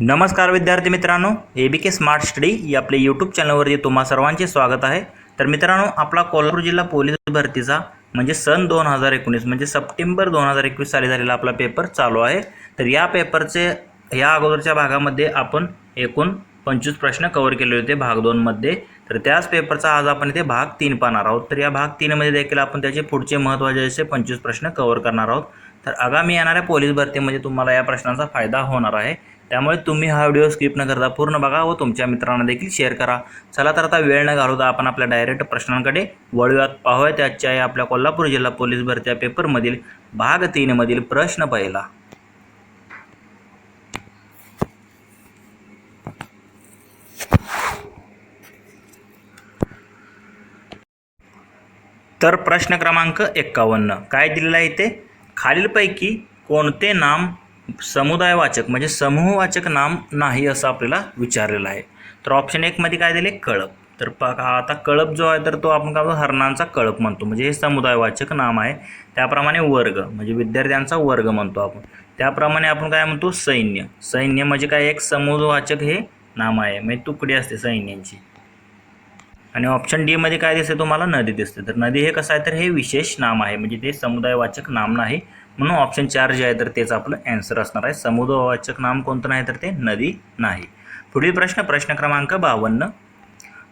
नमस्कार विद्यार्थी मित्रांनो ए बी के स्मार्ट स्टडी या आपल्या यूट्यूब चॅनलवरती तुम्हा सर्वांचे स्वागत आहे. तर मित्रांनो आपला कोल्हापूर जिल्हा पोलीस भरतीचा म्हणजे सन दोन हजार एकोणीस म्हणजे सप्टेंबर दोन हजार एकवीस साली झालेला आपला पेपर चालू आहे. तर या पेपरचे या अगोदरच्या भागामध्ये आपण एकूण पंचवीस प्रश्न कवर केले होते भाग दोनमध्ये तर त्याच पेपरचा आज आपण इथे भाग तीन पाहणार आहोत. तर या भाग तीनमध्ये देखील आपण त्याचे पुढचे महत्त्वाचे असे पंचवीस प्रश्न कवर करणार आहोत. तर आगामी येणाऱ्या पोलीस भरतीमध्ये म्हणजे तुम्हाला या प्रश्नांचा फायदा होणार आहे. त्यामुळे तुम्ही हा व्हिडिओ स्किप न करता पूर्ण बघा व तुमच्या मित्रांना देखील शेअर करा. चला तर आता वेळ न घालवता आपण आपल्या डायरेक्ट प्रश्नांकडे वळूयात. पाहूयात त्याच्या या आपल्या कोल्हापूर जिल्हा पोलीस भरत्या पेपरमधील भाग तीनमधील प्रश्न पहिला. तर प्रश्न क्रमांक एक्कावन्न काय दिलेला आहे इथे? खालीलपैकी कोणते नाम समुदायवाचक म्हणजे समूहवाचक नाम नाही असं आपल्याला विचारलेलं आहे? तर ऑप्शन एकमध्ये काय दिले? कळप. तर प आता कळप जो आहे तर तो आपण काय म्हणतो? हरणांचा कळप म्हणतो. म्हणजे हे समुदायवाचक नाम आहे. त्याप्रमाणे वर्ग म्हणजे विद्यार्थ्यांचा वर्ग म्हणतो आपण. त्याप्रमाणे आपण काय म्हणतो? सैन्य. सैन्य म्हणजे काय? एक समूहवाचक हे नाम आहे. म्हणजे तुकडी असते सैन्यांची. आणि ऑप्शन डीमध्ये काय दिसते तुम्हाला? नदी दिसते. तर नदी हे कसं आहे? तर हे विशेष नाम आहे. म्हणजे ते समुदायवाचक नाम नाही. म्हणून ऑप्शन चार जे आहे तर तेच आपलं ॲन्सर असणार आहे. समुदायवाचक नाम कोणतं नाही तर ते नदी नाही. पुढील प्रश्न प्रश्न क्रमांक बावन्न.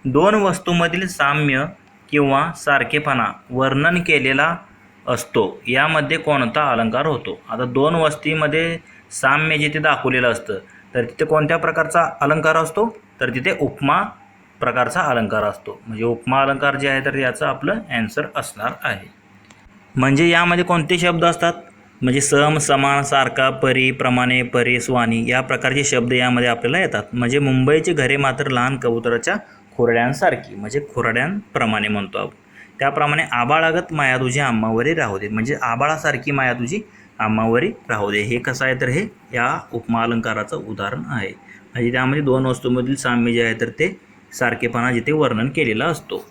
दोन वस्तूमधील साम्य किंवा सारखेपणा वर्णन केलेला असतो. यामध्ये कोणता अलंकार होतो? आता दोन वस्तीमध्ये साम्य जिथे दाखवलेलं असतं तर तिथे कोणत्या प्रकारचा अलंकार असतो? तर तिथे उपमा प्रकारचा अलंकार असतो. म्हणजे उपमा अलंकार जे आहे तर याचं आपलं ॲन्सर असणार आहे. म्हणजे यामध्ये कोणते शब्द असतात? म्हणजे सम समान सारखा परी प्रमाणे परी स्वानी या प्रकारचे शब्द यामध्ये आपल्याला येतात. म्हणजे मुंबईची घरे मात्र लहान कबुतराच्या खुरड्यांसारखी म्हणजे खुरड्यांप्रमाणे म्हणतो आपण. त्याप्रमाणे आबाळागत माया तुझी आम्मावरी राहू दे. म्हणजे आबाळासारखी माया तुझी आम्मावरी राहू दे. हे कसं आहे तर हे या उपमा अलंकाराचं उदाहरण आहे. म्हणजे त्यामध्ये दोन वस्तूमधील साम्य जे आहे तर ते सारखेपणा जिथे वर्णन केलेला असतो.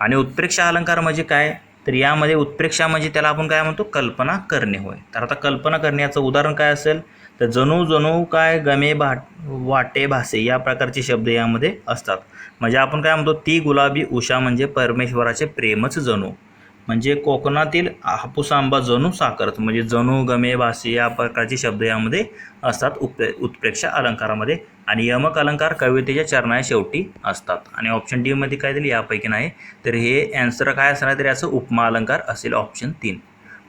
आणि उत्प्रेक्षा अलंकार म्हणजे काय? तर यामध्ये उत्प्रेक्षा म्हणजे त्याला आपण काय म्हणतो? कल्पना करणे होय. तर आता कल्पना करणे याचं उदाहरण काय असेल? तर जणू जणू काय गमे भा वाटे भासे या प्रकारचे शब्द यामध्ये असतात. म्हणजे आपण काय म्हणतो? ती गुलाबी उषा म्हणजे परमेश्वराचे प्रेमच जणू. म्हणजे कोकणातील हापूस आंबा जणू साखरच म्हणजे जणू गमे भासी या प्रकारचे शब्द यामध्ये असतात. उत्प्रे उत्प्रेक्षा अलंकारामध्ये आणि यमक अलंकार कवितेच्या चरणाच्या शेवटी असतात. आणि ऑप्शन डीमध्ये काय दिले? यापैकी नाही. तर हे ॲन्सर काय असणार तर याचं उपमा अलंकार असेल ऑप्शन तीन.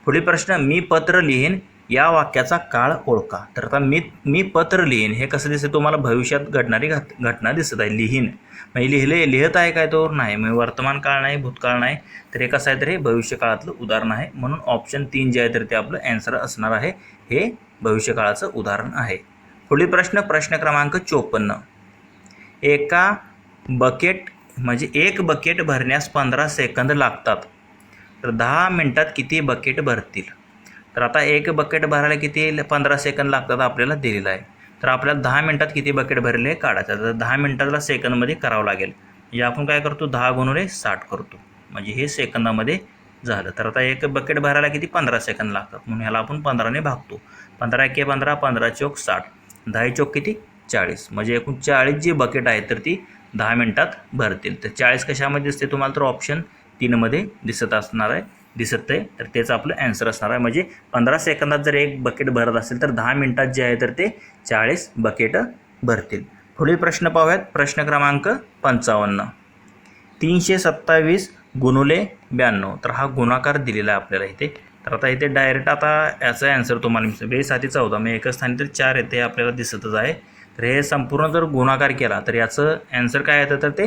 पुढील प्रश्न मी पत्र लिहीन या वाक्याचा काळ ओळखा. तर आता मी मी पत्र लिहीन. हे कसं दिसतं तुम्हाला भविष्यात घडणारी घट घटना दिसत आहे. लिहीन. म्हणजे लिहिले लिहित आहे काय तो? नाही. म्हणजे वर्तमान काळ नाही भूतकाळ नाही. तर हे कसं आहे तर? हे भविष्य काळातलं उदाहरण आहे. म्हणून ऑप्शन तीन जे आहे तर ते आपलं ॲन्सर असणार आहे. हे भविष्यकाळाचं उदाहरण आहे. पुढील प्रश्न प्रश्न क्रमांक चोपन्न. एका बकेट म्हणजे एक बकेट भरण्यास पंधरा सेकंद लागतात. तर दहा मिनटात किती बकेट भरतील? तर आता एक बकेट भरायला किती पंधरा सेकंद लागतात आपल्याला दिलेलं आहे. तर आपल्याला दहा मिनटात किती बकेट भरले काढायचं तर दहा मिनटाला सेकंदमध्ये करावं लागेल. म्हणजे आपण काय करतो? दहा गुणुले साठ करतो. म्हणजे हे सेकंदामध्ये झालं. तर आता एक बकेट भरायला किती? पंधरा सेकंद लागतात. म्हणून ह्याला आपण पंधराने भागतो. पंधरा एके पंधरा पंधरा चौक साठ. दहा चौक किती? चाळीस. म्हणजे एकूण चाळीस जी बकेट आहे तर ती दहा मिनटात भरतील. तर चाळीस कशामध्ये दिसते? तुम्हाला तर ऑप्शन तीनमध्ये दिसत असणार आहे. दिसत आहे. तर तेच आपलं ॲन्सर असणार आहे. म्हणजे पंधरा सेकंदात जर एक बकेट भरत असेल तर दहा मिनटात जे आहे तर ते चाळीस बकेटं भरतील. पुढील प्रश्न पाहूयात. प्रश्न क्रमांक पंचावन्न. तीनशे सत्तावीस गुणुले ब्याण्णव. तर हा गुणाकार दिलेला आहे आपल्याला इथे. तर आता इथे डायरेक्ट आता याचा ॲन्सर तुम्हाला मिळतो बेसाठी चौदा. मग एकाच स्थानी तर चार येते आपल्याला दिसतच आहे. तर हे संपूर्ण जर गुणाकार केला तर याचं ॲन्सर काय येतं तर ते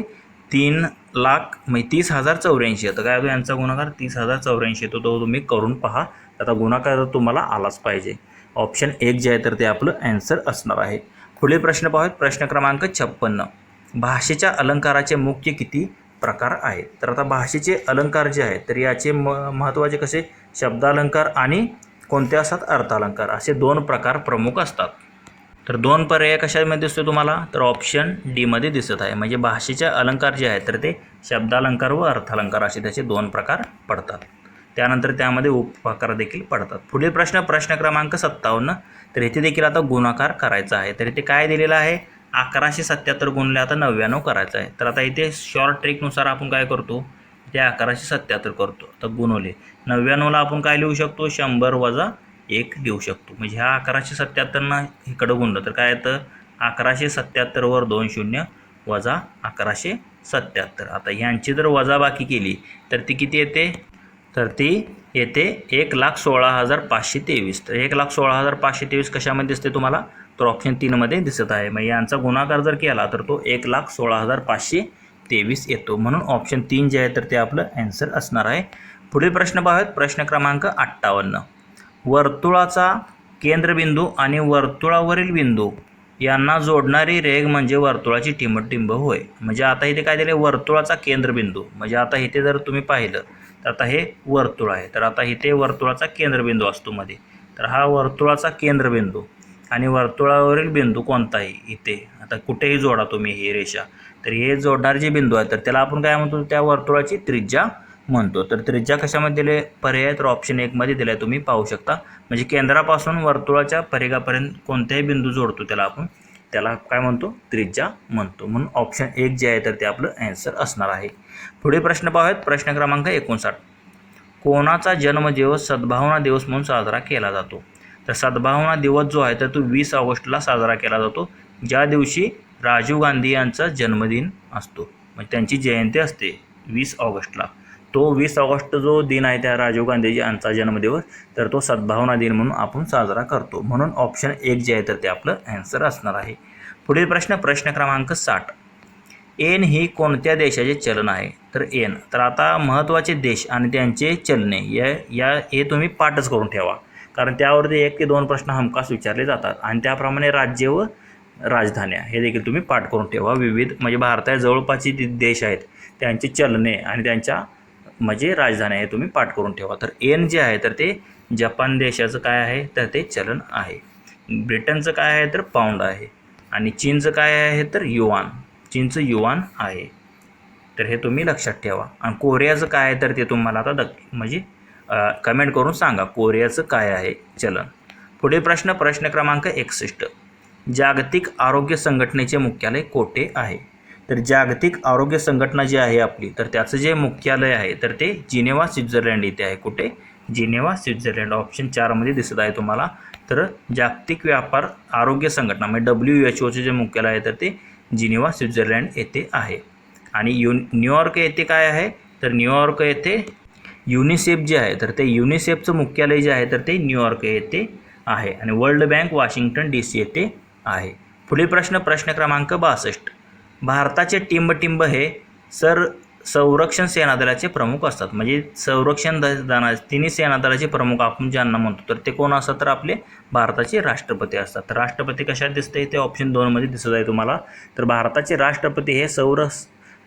तीन लाख म्हणजे तीस हजार चौऱ्याऐंशी. येतं काय होतं यांचा गुणाकार तीस हजार चौऱ्याऐंशी येतो तो तुम्ही करून पहा. आता गुणाकार तर तुम्हाला आलाच पाहिजे. ऑप्शन एक जे आहे तर ते आपलं ॲन्सर असणार आहे. पुढील प्रश्न पाहूयात. प्रश्न क्रमांक छप्पन्न. भाषेच्या अलंकाराचे मुख्य किती प्रकार आहेत? तर आता भाषेचे अलंकार जे आहेत तर याचे म महत्त्वाचे कसे? शब्दालंकार आणि कोणते असतात अर्थालंकार? असे दोन प्रकार प्रमुख असतात. तर दोन पर्याय कशामध्ये दिसतो तुम्हाला? तर ऑप्शन डीमध्ये दिसत आहे. म्हणजे भाषेचे अलंकार जे आहेत तर ते शब्दालंकार व अर्थालंकार असे त्याचे दोन प्रकार पडतात. त्यानंतर त्यामध्ये उपप्रकार देखील पडतात. पुढील प्रश्न प्रश्न क्रमांक सत्तावन्न. तर इथे देखील आता गुणाकार करायचा आहे. तर इथे काय दिलेलं आहे? अकराशे सत्याहत्तर गुणले आता नव्याण्णव करायचं आहे. तर आता इथे शॉर्ट ट्रिकनुसार आपण काय करतो? ते अकराशे सत्याहत्तर करतो. तर गुणवले. नव्याण्णवला आपण काय लिहू शकतो? शंभर वजा एक देऊ शकतो. म्हणजे ह्या अकराशे सत्याहत्तरनं इकडं गुणलं तर काय येतं? अकराशे सत्याहत्तरवर दोन शून्य वजा अकराशे सत्याहत्तर. आता ह्यांची जर वजाबाकी केली तर ती किती येते? तर ती येते एक लाख सोळा हजार पाचशे तेवीस. तर एक लाख सोळा हजार पाचशे तेवीस कशामध्ये दिसते तुम्हाला? तर ऑप्शन तीनमध्ये दिसत आहे. मग यांचा गुणाकार जर केला तर तो एक लाख सोळा हजार पाचशे तेवीस येतो. म्हणून ऑप्शन तीन जे आहे तर ते आपलं ॲन्सर असणार आहे. पुढील प्रश्न पाहूयात. प्रश्न क्रमांक अठ्ठावन्न. वर्तुळाचा केंद्रबिंदू आणि वर्तुळावरील बिंदू यांना जोडणारी रेघ म्हणजे वर्तुळाची टिंबटिंब होय. म्हणजे आता इथे काय दिले वर्तुळाचा केंद्रबिंदू. म्हणजे आता इथे जर तुम्ही पाहिलं तर आता हे वर्तुळ आहे. तर आता इथे वर्तुळाचा केंद्रबिंदू असतो मध्ये. तर हा वर्तुळाचा केंद्रबिंदू आणि वर्तुळावरील बिंदू कोणताही इथे? आता कुठेही जोडा तुम्ही ही रेषा. तर हे जोडणारे जे बिंदू आहे तर त्याला आपण काय म्हणतो? त्या वर्तुळाची त्रिज्या म्हणतो. तर त्रिज्या कशामध्ये दिले? पर्याय तर ऑप्शन एकमध्ये दिला आहे तुम्ही पाहू शकता. म्हणजे केंद्रापासून वर्तुळाच्या परिघापर्यंत कोणत्याही बिंदू जोडतो त्याला आपण. त्याला काय म्हणतो? त्रिज्या म्हणतो. म्हणून ऑप्शन एक जे आहे तर ते आपलं ॲन्सर असणार आहे. पुढे प्रश्न पाहूयात. प्रश्न क्रमांक एकोणसाठ. कोणाचा जन्मदिवस सद्भावना दिवस म्हणून साजरा केला जातो? तर सद्भावना दिवस जो आहे तर तो वीस ऑगस्टला साजरा केला जातो. ज्या दिवशी राजीव गांधी यांचा जन्मदिन असतो. म्हणजे त्यांची जयंती असते वीस ऑगस्टला. तो वीस ऑगस्ट जो दिन आहे त्या राजीव गांधीजी यांचा जन्मदिवस तर तो सद्भावना दिन म्हणून आपण साजरा करतो. म्हणून ऑप्शन एक जे आहे तर ते आपलं ॲन्सर असणार आहे. पुढील प्रश्न प्रश्न क्रमांक साठ. एन ही कोणत्या देशाचे चलन आहे? तर एन तर आता महत्त्वाचे देश आणि त्यांचे चलने या या हे तुम्ही पाठच करून ठेवा. कारण त्यावरती एक ते दोन प्रश्न हमखास विचारले जातात. आणि त्याप्रमाणे राज्य व राजधान्या हे देखील तुम्ही पाठ करून ठेवा. विविध म्हणजे भारताच्या जवळपासचे जे देश आहेत त्यांची चलने आणि त्यांच्या म्हणजे राजधानी आहे तुम्ही पाठ करून ठेवा. तर एन जे आहे तर ते जपान देशाचं काय आहे? तर ते चलन आहे. ब्रिटनचं काय आहे? तर पाऊंड आहे. आणि चीनचं काय आहे? तर युवान चीनचं युवान आहे. तर हे तुम्ही लक्षात ठेवा. आणि कोरियाचं काय आहे? तर ते तुम्हाला आता दक म्हणजे कमेंट करून सांगा. कोरियाचं काय आहे चलन? पुढील प्रश्न प्रश्न क्रमांक एकसष्ट. जागतिक आरोग्य संघटनेचे मुख्यालय कोठे आहे? तर जागतिक आरोग्य संघटना जी आहे आपली तर त्याचं जे मुख्यालय आहे तर ते जिनेवा स्वित्झर्लंड इथे आहे. कुठे? Geneva Switzerland. ऑप्शन चारमध्ये दिसत आहे तुम्हाला. तर जागतिक व्यापार आरोग्य संघटना म्हणजे डब्ल्यू एच ओचे जे मुख्यालय आहे तर ते जिनेवा स्वित्झर्लंड येथे आहे. आणि यु न्यूयॉर्क येथे काय आहे? तर न्यूयॉर्क येथे युनिसेफ जे आहे तर ते युनिसेफचं मुख्यालय जे आहे तर ते न्यूयॉर्क येथे आहे. आणि World Bank Washington D C येथे आहे. पुढील प्रश्न प्रश्न क्रमांक बासष्ट. भारताचे टिंबटिंब हे सर संरक्षण सेनादलाचे प्रमुख असतात. म्हणजे संरक्षण दना तिन्ही सेनादलाचे प्रमुख आपण ज्यांना म्हणतो तर ते कोण असतात तर आपले भारताचे राष्ट्रपती असतात. तर राष्ट्रपती कशात दिसते ते ऑप्शन दोनमध्ये दिसत आहे तुम्हाला. तर भारताचे राष्ट्रपती हे सौर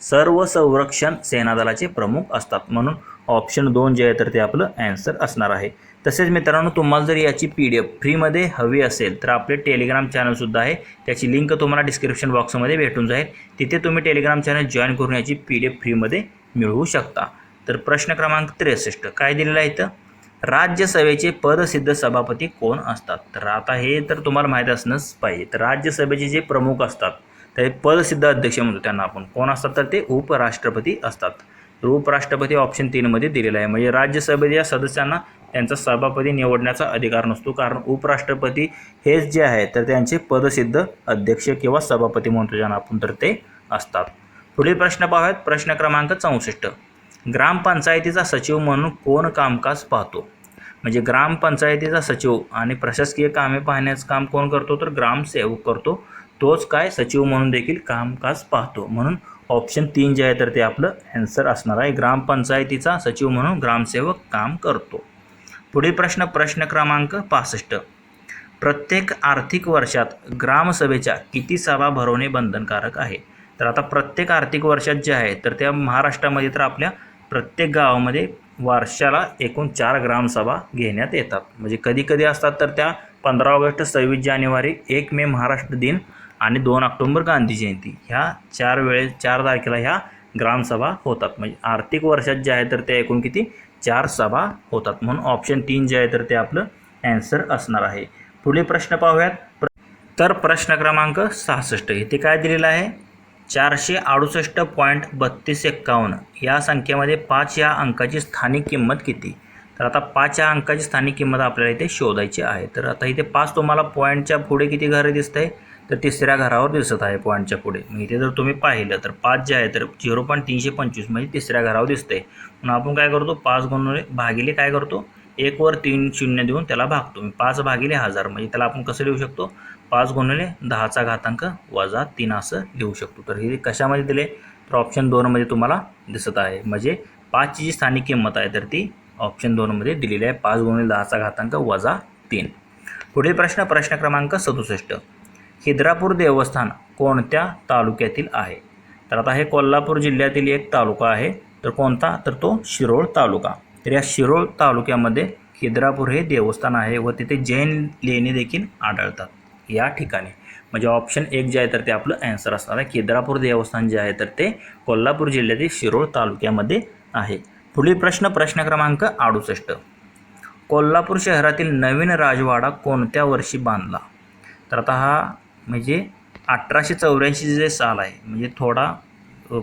सर्व संरक्षण सेनादलाचे प्रमुख असतात. म्हणून ऑप्शन दोन जे आहे तर ते आपलं ॲन्सर असणार आहे. तसेच मित्रांनो तुम्हाला जर याची पी डी एफ फ्रीमध्ये हवी असेल तर आपले टेलिग्राम चॅनलसुद्धा आहे. त्याची लिंक तुम्हाला डिस्क्रिप्शन बॉक्समध्ये भेटून जाईल. तिथे तुम्ही टेलिग्राम चॅनल जॉईन करून याची पी डी एफ फ्रीमध्ये मिळवू शकता. तर प्रश्न क्रमांक त्रेसष्ट काय दिलेलं आहे इथं? राज्यसभेचे पदसिद्ध सभापती कोण असतात? तर आता हे तर तुम्हाला माहीत असणंच पाहिजे. तर राज्यसभेचे जे प्रमुख असतात ते पदसिद्ध अध्यक्ष म्हणतो त्यांना आपण. कोण असतात? तर ते उपराष्ट्रपती असतात. तर उपराष्ट्रपती ऑप्शन तीनमध्ये दिलेलं आहे. म्हणजे राज्यसभेच्या सदस्यांना त्यांचा सभापती निवडण्याचा अधिकार नसतो. कारण उपराष्ट्रपती हेच जे आहे तर त्यांचे पदसिद्ध अध्यक्ष किंवा सभापती म्हणतो ज्यांना आपण तर ते असतात. पुढील प्रश्न पाहूयात. प्रश्न क्रमांक चौसष्ट. ग्रामपंचायतीचा सचिव म्हणून कोण कामकाज पाहतो? म्हणजे ग्रामपंचायतीचा सचिव आणि प्रशासकीय कामे पाहण्याचं काम कोण करतो? तर ग्रामसेवक करतो. तोच काय? सचिव म्हणून देखील कामकाज पाहतो. म्हणून ऑप्शन तीन जे आहे तर ते आपलं ॲन्सर असणार आहे. ग्रामपंचायतीचा सचिव म्हणून ग्रामसेवक काम करतो. पुढील प्रश्न प्रश्न क्रमांक पासष्ट. प्रत्येक आर्थिक वर्षात ग्रामसभेच्या किती सभा भरवणे बंधनकारक आहे? तर आता प्रत्येक आर्थिक वर्षात जे आहे तर त्या महाराष्ट्रामध्ये तर आपल्या प्रत्येक गावामध्ये वर्षाला एकूण चार ग्रामसभा घेण्यात येतात. म्हणजे कधी कधी असतात तर त्या पंधरा ऑगस्ट सव्वीस जानेवारी एक मे महाराष्ट्र दिन आणि दोन ऑक्टोंबर गांधी जयंती. ह्या चार वेळे चार तारखेला ह्या ग्रामसभा होतात. म्हणजे आर्थिक वर्षात जे आहे तर त्या एकूण किती? चार सभा होतात. म्हणून ऑप्शन तीन जे आहे तर ते आपलं ॲन्सर असणार आहे. पुढील प्रश्न पाहूयात. प्र- तर प्रश्न क्रमांक सहासष्ट. इथे काय दिलेलं आहे? चारशे अडुसष्ट पॉईंट बत्तीस एक्कावन्न. या संख्येमध्ये पाच या अंकाची स्थानिक किंमत किती? तर आता पाच या अंकाची स्थानिक किंमत आपल्याला इथे शोधायची आहे. तर आता इथे पाच तुम्हाला पॉईंटच्या पुढे किती घरं दिसत आहे तर तिसऱ्या घरावर दिसत आहे पॉईंटच्या पुढे. मग इथे जर तुम्ही पाहिलं तर पाच जे आहे तर झिरो पॉईंट तीनशे पंचवीस म्हणजे तिसऱ्या घरावर दिसतंय. म्हणून आपण काय करतो पाच गुणुले भागिले काय करतो एकवर तीन शून्य देऊन त्याला भागतो. मी पाच भागिले हजार म्हणजे त्याला आपण कसं लिहू शकतो पाच गुणिले दहाचा घातांक वजा तीन असं लिहू शकतो. तर हे कशामध्ये दिले? तर ऑप्शन दोनमध्ये तुम्हाला दिसत आहे. म्हणजे पाचची जी स्थानिक किंमत आहे तर ती ऑप्शन दोनमध्ये दिलेली आहे. पाच गुणिले दहाचा घातांक वजा तीन. पुढील प्रश्न प्रश्न क्रमांक सदुसष्ट. खिद्रापूर देवस्थान कोणत्या तालुक्यातील आहे? तर आता हे कोल्हापूर जिल्ह्यातील एक तालुका आहे. तर कोणता? तर तो शिरोळ तालुका. तर या शिरोळ तालुक्यामध्ये खिद्रापूर हे देवस्थान आहे व तिथे जैन लेणी देखील आढळतात. या ठिकाणी. म्हणजे ऑप्शन एक जे आहे तर ते आपलं ॲन्सर असणार आहे. खिद्रापूर देवस्थान जे आहे तर ते कोल्हापूर जिल्ह्यातील शिरोळ तालुक्यामध्ये आहे. पुढील प्रश्न प्रश्न क्रमांक अडुसष्ट. कोल्हापूर शहरातील नवीन राजवाडा कोणत्या वर्षी बांधला? तर आता हा म्हणजे अठराशे चौऱ्याऐंशी जे साल आहे. म्हणजे थोडा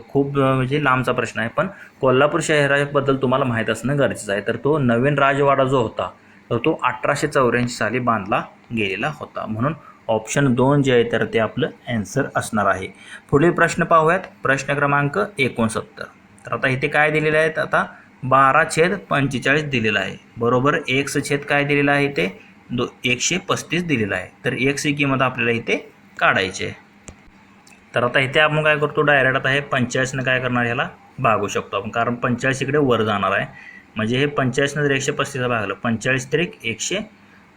खूप म्हणजे लांबचा प्रश्न आहे. पण कोल्हापूर शहराबद्दल तुम्हाला माहीत असणं गरजेचं आहे. तर तो नवीन राजवाडा जो होता तर तो अठराशे चौऱ्याऐंशी साली बांधला गेलेला होता. म्हणून ऑप्शन दोन जे आहे तर ते आपलं ॲन्सर असणार आहे. पुढील प्रश्न पाहूयात. प्रश्न क्रमांक एकोणसत्तर. तर आता इथे काय दिलेलं आहे? तर आता बारा छेद पंचेचाळीस दिलेलं आहे. बरोबर एक्स छेद काय दिलेलं आहे ते दो एकशे पस्तीस दिलेलं आहे. तर एक्स ही किंमत आपल्याला इथे काढायची आहे. तर आता इथे आपण काय करतो डायरेक्ट आता हे पंचाळीसनं काय करणार ह्याला भागू शकतो आपण. कारण पंचेचाळीस इकडे वर जाणार आहे. म्हणजे हे पंचाळीसनं जर एकशे पस्तीसला भागलं पंचेचाळीस त्रिक एकशे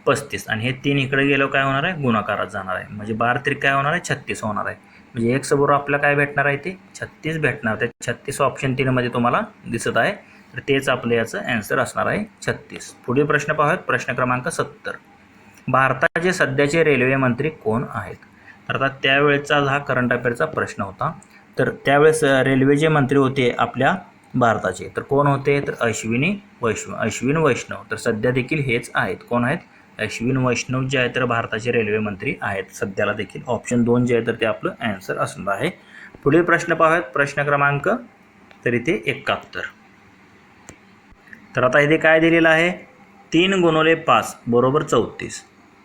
पस्तीस. आणि हे तीन इकडे गेल्यावर काय होणार आहे? गुणाकारात जाणार आहे. म्हणजे बारा त्रिक काय होणार आहे? छत्तीस होणार आहे. म्हणजे एक बरोबर आपल्याला काय भेटणार आहे ते? छत्तीस भेटणार. ते छत्तीस ऑप्शन तीनमध्ये तुम्हाला दिसत आहे. तर तेच आपलं याचं ॲन्सर असणार आहे छत्तीस. पुढील प्रश्न पाहूयात. प्रश्न क्रमांक सत्तर. भारताचे सध्याचे रेल्वे मंत्री कोण आहेत? अर्थात आता त्यावेळेचा हा करंट अफेअरचा प्रश्न होता. तर त्यावेळेस रेल्वेचे मंत्री होते आपल्या भारताचे. तर कोण होते? तर अश्विनी वैष्णव अश्विन वैष्णव. तर सध्या देखील हेच आहेत. कोण आहेत? अश्विन वैष्णव जे आहे तर भारताचे रेल्वे मंत्री आहेत. सध्याला देखील ऑप्शन दोन जे आहे तर ते आपलं ॲन्सर असणार आहे पुढील प्रश्न पाहूयात. प्रश्न क्रमांक तर इथे एकाहत्तर. तर आता इथे काय दिलेलं आहे? तीन गुणवले पाच बरोबर चौतीस.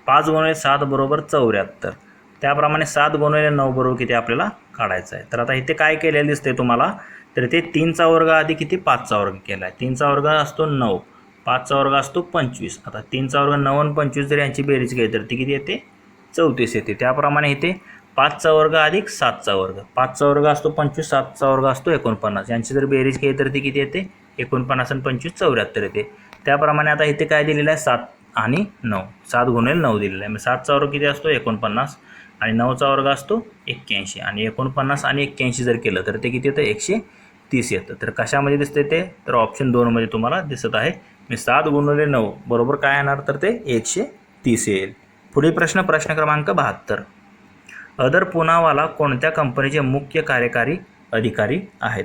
पाच गुणवले सात बरोबर चौऱ्याहत्तर. त्याप्रमाणे सात गुणिले नऊ बरोबर किती आपल्याला काढायचं आहे. तर आता इथे काय केलेलं दिसते तुम्हाला? तर ते तीनचा वर्ग आधी किती? पाचचा वर्ग केला आहे तीनचा वर्ग असतो नऊ. पाचचा वर्ग असतो पंचवीस. आता तीनचा वर्ग नऊ आणि पंचवीस जर यांची बेरीज केली तर ती किती येते? चौतीस येते. त्याप्रमाणे इथे पाचचा वर्ग अधिक सातचा वर्ग. पाचचा वर्ग असतो पंचवीस सातचा वर्ग असतो एकोणपन्नास. यांची जर बेरीज केली तर ती किती येते? एकोणपन्नास आणि पंचवीस चौऱ्याहत्तर येते. त्याप्रमाणे आता इथे काय दिलेलं आहे? सात आणि नऊ. सात गुणेल नऊ दिलेलं आहे. मग सातचा वर्ग किती असतो? एकोणपन्नास. आणि नऊचा वर्ग असतो एक्क्याऐंशी. आणि एकोणपन्नास आणि एक्क्याऐंशी जर केलं तर ते किती येतं? एकशे तीस येतं. तर कशामध्ये दिसते ते? तर ऑप्शन दोनमध्ये तुम्हाला दिसत आहे. मी सात गुणवले नऊ बरोबर काय येणार? तर ते एकशे तीस येईल. पुढील प्रश्न प्रश्न क्रमांक बहात्तर. अदर पुनावाला कोणत्या कंपनीचे मुख्य कार्यकारी अधिकारी आहेत?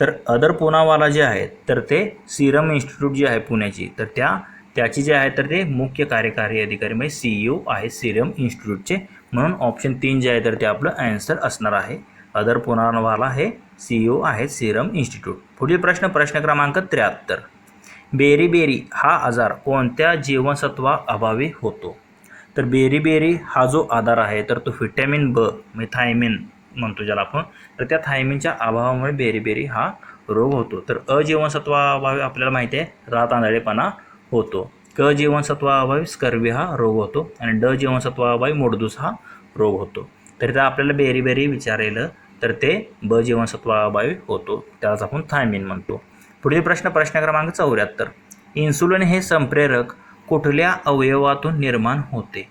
तर अदर पुनावाला जे आहेत तर ते सिरम इन्स्टिट्यूट जी आहे पुण्याची तर त्या त्याची जे आहे तर ते मुख्य कार्यकारी अधिकारी म्हणजे सी ई ओ आहे सिरम इन्स्टिट्यूटचे म्हणून ऑप्शन तीन जे आहे तर ते आपलं ॲन्सर असणार आहे. अदर पुनर्वाला हे सी ई ओ आहे सिरम इन्स्टिट्यूट पुढील प्रश्न प्रश्न क्रमांक त्र्याहत्तर. बेरी बेरी हा आजार कोणत्या जीवनसत्वा अभावी होतो? तर बेरी बेरी हा जो आधार आहे तर तो व्हिटॅमिन ब म्हणजे थायमिन म्हणतो ज्याला आपण. तर त्या थायमिनच्या अभावामुळे बेरी बेरी हा रोग होतो. तर अजीवनसत्वाअभावी आपल्याला माहिती आहे रात आंधळेपणा होतो. क जीवनसत्वाअभावी स्कर्वी हा रोग होतो आणि ड जीवनसत्वाअभावी मोडदूस हा रोग होतो. तर इथं आपल्याला बेरी बेरी विचारेलं तर ते ब जीवनसत्वाअभावी होतो. त्यालाच आपण थायमिन म्हणतो. पुढील प्रश्न प्रश्न क्रमांक चौऱ्याहत्तर. इन्सुलिन हे संप्रेरक कुठल्या अवयवातून निर्माण होते?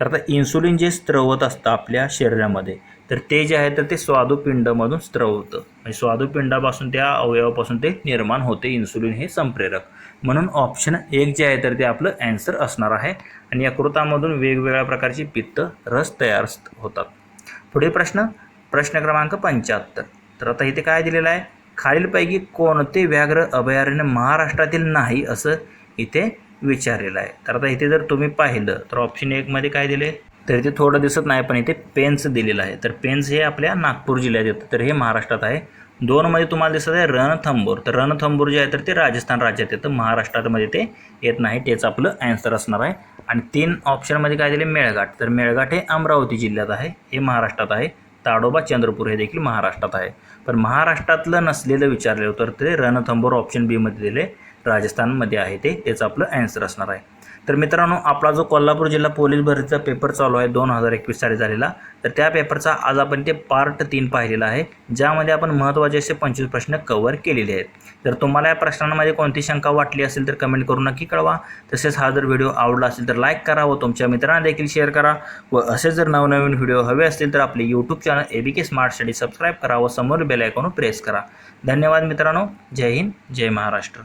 तर आता इन्सुलिन जे स्त्रवत असतं आपल्या शरीरामध्ये तर ते जे आहे तर ते स्वादुपिंडमधून स्त्रवतं. म्हणजे स्वादुपिंडापासून त्या अवयवापासून ते निर्माण होते इन्सुलिन हे संप्रेरक. म्हणून ऑप्शन एक जे आहे तर ते आपलं ॲन्सर असणार आहे. आणि यकृतामधून वेगवेगळ्या प्रकारची पित्त रस तयार होतात. पुढे प्रश्न प्रश्न क्रमांक पंच्याहत्तर. तर आता इथे काय दिलेलं आहे? खालीलपैकी कोणते व्याघ्र अभयारण्य महाराष्ट्रातील नाही असं इथे विचारलेलं आहे. तर आता इथे जर तुम्ही पाहिलं तर ऑप्शन एकमध्ये काय दिले? तर इथे थोडं दिसत नाही पण इथे पेन्स दिलेलं आहे. तर पेन्स हे आपल्या नागपूर जिल्ह्यात येतं. तर हे महाराष्ट्रात आहे. दोनमध्ये तुम्हाला दिसत आहे रणथंबोर. तर रणथंबोर जे आहे तर ते राजस्थान राज्यात येतं. महाराष्ट्रामध्ये ते येत नाही. तेच आपलं ॲन्सर असणार आहे. आणि तीन ऑप्शनमध्ये काय दिले? मेळघाट. तर मेळघाट हे अमरावती जिल्ह्यात आहे. हे महाराष्ट्रात आहे. ताडोबा चंद्रपूर हे देखील महाराष्ट्रात आहे. पण महाराष्ट्रातलं नसलेलं विचारलं तर ते रणथंबोर ऑप्शन बीमध्ये दिले. राजस्थानमध्ये आहे ते. त्याचं आपलं ॲन्सर असणार आहे. तर मित्रांनो आपला जो कोल्हापूर जिल्हा पोलीस भरतीचा पेपर चालू आहे दोन हजार एकवीस साली झालेला तर त्या पेपरचा आज आपण ते पार्ट तीन पाहिलेला आहे ज्यामध्ये आपण महत्त्वाचे असे पंचवीस प्रश्न कव्हर केलेले आहेत. जर तुम्हाला या प्रश्नांमध्ये कोणती शंका वाटली असेल तर कमेंट करून नक्की कळवा. तसेच हा जर व्हिडिओ आवडला असेल तर लाईक करा व तुमच्या मित्रांना देखील शेअर करा. व असे जर नवनवीन व्हिडिओ हवे असतील तर आपले YouTube channel A B K smart study subscribe करा व समोर बेल आयकॉन प्रेस करा. धन्यवाद मित्रांनो. जय हिंद जय महाराष्ट्र.